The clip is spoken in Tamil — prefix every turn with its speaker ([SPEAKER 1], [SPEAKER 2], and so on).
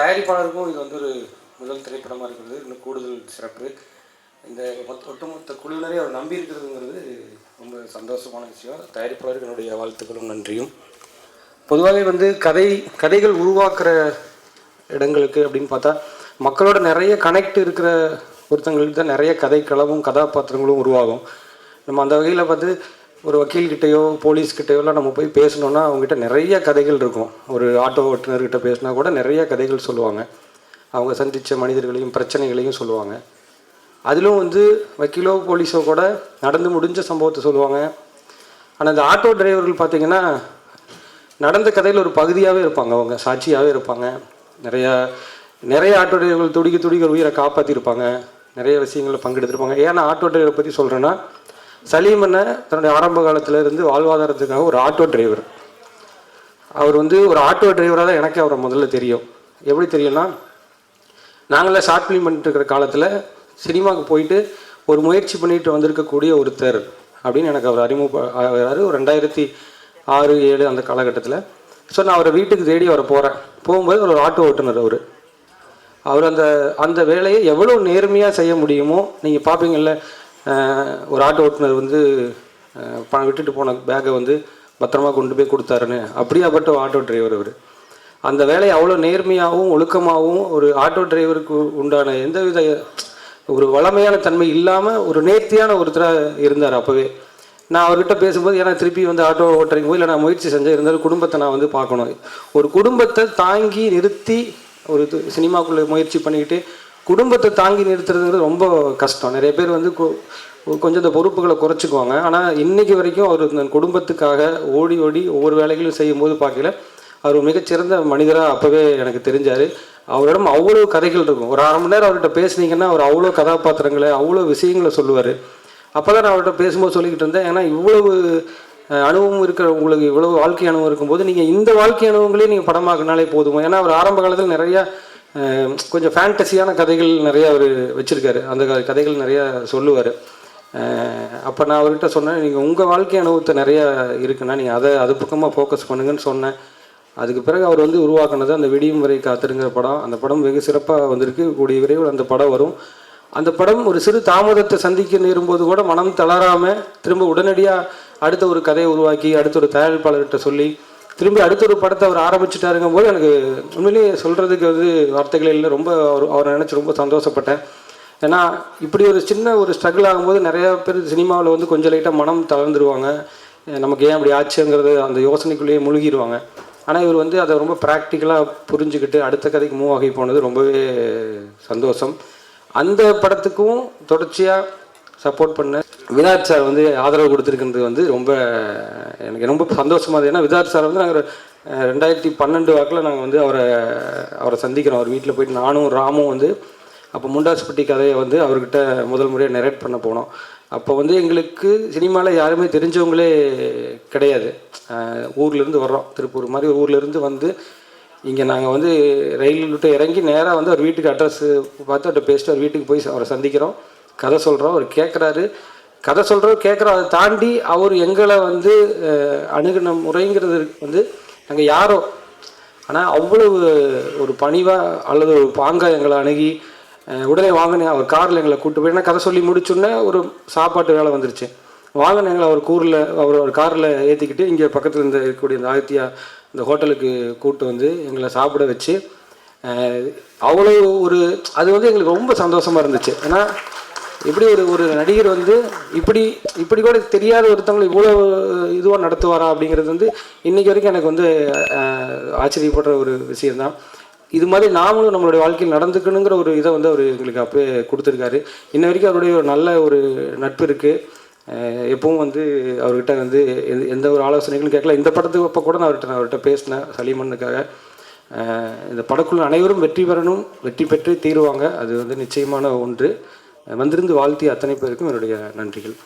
[SPEAKER 1] தயாரிப்பாளருக்கும் இது வந்து ஒரு முதல் திரைப்படமாக இருக்கிறது. இன்னும் கூடுதல் சிறப்பு. இந்த மொத்த ஒட்டுமொத்த குழுவினரே அவர் நம்பி இருக்கிறதுங்கிறது ரொம்ப சந்தோஷமான விஷயம். தயாரிப்பாளருக்கு என்னுடைய வாழ்த்துக்களும் நன்றியும். பொதுவாகவே வந்து கதை கதைகள் உருவாக்குற இடங்களுக்கு அப்படின்னு பார்த்தா மக்களோட நிறைய கனெக்ட் இருக்கிற ஒருத்தங்களுக்கு தான் நிறைய கதைக்களவும் கதாபாத்திரங்களும் உருவாகும். நம்ம அந்த வகையில் பார்த்து ஒரு வக்கீல்கிட்டயோ போலீஸ்கிட்டயோலாம் நம்ம போய் பேசணுன்னா அவங்ககிட்ட நிறைய கதைகள் இருக்கும். ஒரு ஆட்டோ ஓட்டுநர்கிட்ட பேசினா கூட நிறைய கதைகள் சொல்லுவாங்க. அவங்க சந்தித்த மனிதர்களையும் பிரச்சனைகளையும் சொல்லுவாங்க. அதிலும் வந்து வக்கீலோ போலீஸோ கூட நடந்து முடிஞ்ச சம்பவத்தை சொல்லுவாங்க. ஆனால் இந்த ஆட்டோ டிரைவர்கள் பார்த்தீங்கன்னா நடந்த கதையில் ஒரு பகுதியாகவே இருப்பாங்க. அவங்க சாட்சியாகவே இருப்பாங்க. நிறையா நிறைய ஆட்டோ டிரைவர்கள் துடிக்க துடிக்க உயிரை காப்பாற்றிருப்பாங்க நிறைய விஷயங்களில் பங்கெடுத்திருப்பாங்க. ஏன்னா ஆட்டோ டிரைவரை பற்றி சொல்கிறேன்னா சலீமனை தன்னுடைய ஆரம்ப காலத்திலேருந்து வாழ்வாதாரத்துக்காக ஒரு ஆட்டோ டிரைவர் அவர் வந்து ஒரு ஆட்டோ டிரைவராக தான் எனக்கு அவரை முதல்ல தெரியும். எப்படி தெரியும்னா நாங்களே ஷார்ட் ஃபிலிம் பண்ணிட்டு இருக்கிற காலத்தில் சினிமாவுக்கு போயிட்டு ஒரு முயற்சி பண்ணிட்டு வந்திருக்கக்கூடிய ஒருத்தர் அப்படின்னு எனக்கு அவர் அறிமுக ஆகிறாரு ஒரு ரெண்டாயிரத்தி ஆறு ஏழு அந்த காலகட்டத்தில். ஸோ நான் அவரை வீட்டுக்கு தேடி அவரை போகிறேன் போகும்போது ஒரு ஆட்டோ ஓட்டுநர் அவர். அவர் அந்த அந்த வேலையை எவ்வளோ நேர்மையாக செய்ய முடியுமோ நீங்கள் பார்ப்பீங்கள்ல ஒரு ஆட்டோ ஓட்டுநர் வந்து பணம் விட்டுட்டு போன பேக்கை வந்து பத்திரமா கொண்டு போய் கொடுத்தாருன்னு. அப்படியாப்பட்ட ஆட்டோ டிரைவர் அவர். அந்த வேலையை அவ்வளோ நேர்மையாகவும் ஒழுக்கமாகவும் ஒரு ஆட்டோ டிரைவருக்கு உண்டான எந்தவித ஒரு வளமையான தன்மை இல்லாமல் ஒரு நேர்த்தியான ஒருத்தராக இருந்தார் அப்போவே. நான் அவர்கிட்ட பேசும்போது ஏன்னா திருப்பி வந்து ஆட்டோ ஓட்டுறீங்க போது இல்லை நான் முயற்சி செஞ்சேன் இருந்தாலும் குடும்பத்தை நான் வந்து பார்க்கணும். ஒரு குடும்பத்தை தாங்கி நிறுத்தி ஒரு சினிமாக்குள்ளே முயற்சி பண்ணிக்கிட்டு குடும்பத்தை தாங்கி நிறுத்துறதுங்கிறது ரொம்ப கஷ்டம். நிறைய பேர் வந்து கொஞ்சம் இந்த பொறுப்புகளை குறைச்சிக்குவாங்க. ஆனால் இன்னைக்கு வரைக்கும் அவர் தன் குடும்பத்துக்காக ஓடி ஓடி ஒவ்வொரு வேலைகளும் செய்யும்போது பார்க்கல அவர் மிகச்சிறந்த மனிதராக அப்போவே எனக்கு தெரிஞ்சார். அவரிடம் அவ்வளோ கதைகள் இருக்கும். ஒரு அரை மணி நேரம் அவர்கிட்ட பேசுனீங்கன்னா அவர் அவ்வளோ கதாபாத்திரங்களை அவ்வளோ விஷயங்களை சொல்லுவார். அப்போ தான் நான் அவர்கிட்ட பேசும்போது சொல்லிக்கிட்டு இருந்தேன். ஏன்னா இவ்வளவு அனுபவம் இருக்கிற உங்களுக்கு இவ்வளவு வாழ்க்கை அனுபவம் இருக்கும்போது நீங்கள் இந்த வாழ்க்கை அனுபவங்களே நீங்கள் படமாக்குனாலே போதும். ஏன்னா அவர் ஆரம்ப காலத்தில் நிறையா கொஞ்சம் ஃபேண்டசியான கதைகள் நிறையா அவர் வச்சுருக்காரு. அந்த க- கதைகள் நிறையா சொல்லுவார். அப்போ நான் அவர்கிட்ட சொன்னேன் நீங்கள் உங்கள் வாழ்க்கை அனுபவத்தை நிறையா இருக்குன்னா நீங்கள் அதை அது பக்கமாக ஃபோக்கஸ் பண்ணுங்கன்னு சொன்னேன். அதுக்கு பிறகு அவர் வந்து உருவாக்குனது அந்த விடியும் வரை காத்திருங்கிற படம். அந்த படம் வெகு சிறப்பாக வந்திருக்கு. கூடிய விரைவில் அந்த படம் வரும். அந்த படம் ஒரு சிறு தாமதத்தை சந்திக்க நேரும்போது கூட மனம் தளராமல் திரும்ப உடனடியாக அடுத்த ஒரு கதையை உருவாக்கி அடுத்த ஒரு தயாரிப்பாளர்கிட்ட சொல்லி திரும்பி அடுத்த ஒரு படத்தை அவர் ஆரம்பிச்சிட்டாருங்கும் போது எனக்கு உண்மையிலேயே சொல்கிறதுக்கு வந்து வார்த்தைகள் இல்லை. ரொம்ப அவர் அவரை நினச்சி ரொம்ப சந்தோஷப்பட்டேன். ஏன்னா இப்படி ஒரு சின்ன ஒரு ஸ்ட்ரகிள் ஆகும்போது நிறையா பேர் சினிமாவில் வந்து கொஞ்சம் லைட்டாக மனம் தளர்ந்துருவாங்க. நமக்கு ஏன் அப்படி ஆச்சுங்கிறது அந்த யோசனைக்குள்ளேயே முழுகிடுவாங்க ஆனால் இவர் வந்து அதை ரொம்ப ப்ராக்டிக்கலாக புரிஞ்சுக்கிட்டு அடுத்த கதைக்கு மூவ் ஆகி போனது ரொம்பவே சந்தோஷம். அந்த படத்துக்கும் தொடர்ச்சியாக சப்போர்ட் பண்ண. வினாத் சார் வந்து ஆதரவு கொடுத்துருக்கிறது வந்து ரொம்ப எனக்கு ரொம்ப சந்தோஷமாக ஏன்னா விதாத் சார் வந்து நாங்கள் ரெண்டாயிரத்தி பன்னெண்டு வாக்கில் நாங்கள் வந்து அவரை அவரை சந்திக்கிறோம். அவர் வீட்டில் போயிட்டு நானும் ராமும் வந்து அப்போ முண்டாசுப்பட்டி கதையை வந்து அவர்கிட்ட முதல் முறையாக நெரேட் பண்ண போனோம். அப்போ வந்து எங்களுக்கு சினிமாவில் யாருமே தெரிஞ்சவங்களே கிடையாது. ஊர்லேருந்து வர்றோம். திருப்பூர் மாதிரி ஊர்லேருந்து வந்து இங்கே நாங்கள் வந்து ரயில் விட்டு இறங்கி நேராக வந்து அவர் வீட்டுக்கு அட்ரஸ் பார்த்து அவர்கிட்ட பேசிட்டு அவர் வீட்டுக்கு போய் அவரை சந்திக்கிறோம். கதை சொல்கிறோம் அவர் கேட்குறாரு கதை சொல்கிறோம் கேட்குறோம் அதை தாண்டி அவர் எங்களை வந்து அணுகின அணுகுன முறைங்கிறது வந்து நாங்கள் யாரோ. ஆனால் அவ்வளவு ஒரு பணிவாக அல்லது ஒரு பாங்காக எங்களை அணுகி உடனே வாங்கினேன். அவர் காரில் எங்களை கூப்பிட்டு போய் ஏன்னா கதை சொல்லி முடிச்சோடனே ஒரு சாப்பாட்டு வேலை வந்துருச்சு. வாங்கின எங்களை அவர் கூரில் அவர் ஒரு காரில் ஏற்றிக்கிட்டு இங்கே பக்கத்தில் இருந்த இருக்கக்கூடிய இந்த ஆதித்யா இந்த ஹோட்டலுக்கு கூட்டு வந்து எங்களை சாப்பிட வச்சு அவ்வளோ ஒரு அது வந்து எங்களுக்கு ரொம்ப சந்தோஷமாக இருந்துச்சு. ஏன்னா இப்படி ஒரு ஒரு நடிகர் வந்து இப்படி இப்படி கூட தெரியாத ஒருத்தவங்களை இவ்வளோ இதுவாக நடத்துவாரா அப்படிங்கிறது வந்து இன்றைக்கி வரைக்கும் எனக்கு வந்து ஆச்சரியப்படுற ஒரு விஷயம்தான். இது மாதிரி நாமளும் நம்மளுடைய வாழ்க்கையில் நடந்துக்கணுங்கிற ஒரு இதை வந்து அவர் எங்களுக்கு அப்போ கொடுத்துருக்காரு. இன்ன வரைக்கும் அவருடைய ஒரு நல்ல ஒரு நட்பு இருக்குது எப்பவும் வந்து அவர்கிட்ட வந்து எந்த- எந்த ஒரு ஆலோசனைகளும் கேட்கல. இந்த படத்துக்கு அப்போ கூட நான் அவர்கிட்ட நான் அவர்கிட்ட பேசினேன் சலீமனுக்காக இந்த படக்குழு அனைவரும் வெற்றி பெறணும் வெற்றி பெற்று தீருவாங்க. அது வந்து நிச்சயமான ஒன்று. வந்திருந்து வாழ்த்திய அத்தனை பேருக்கும் என்னுடைய நன்றிகள்.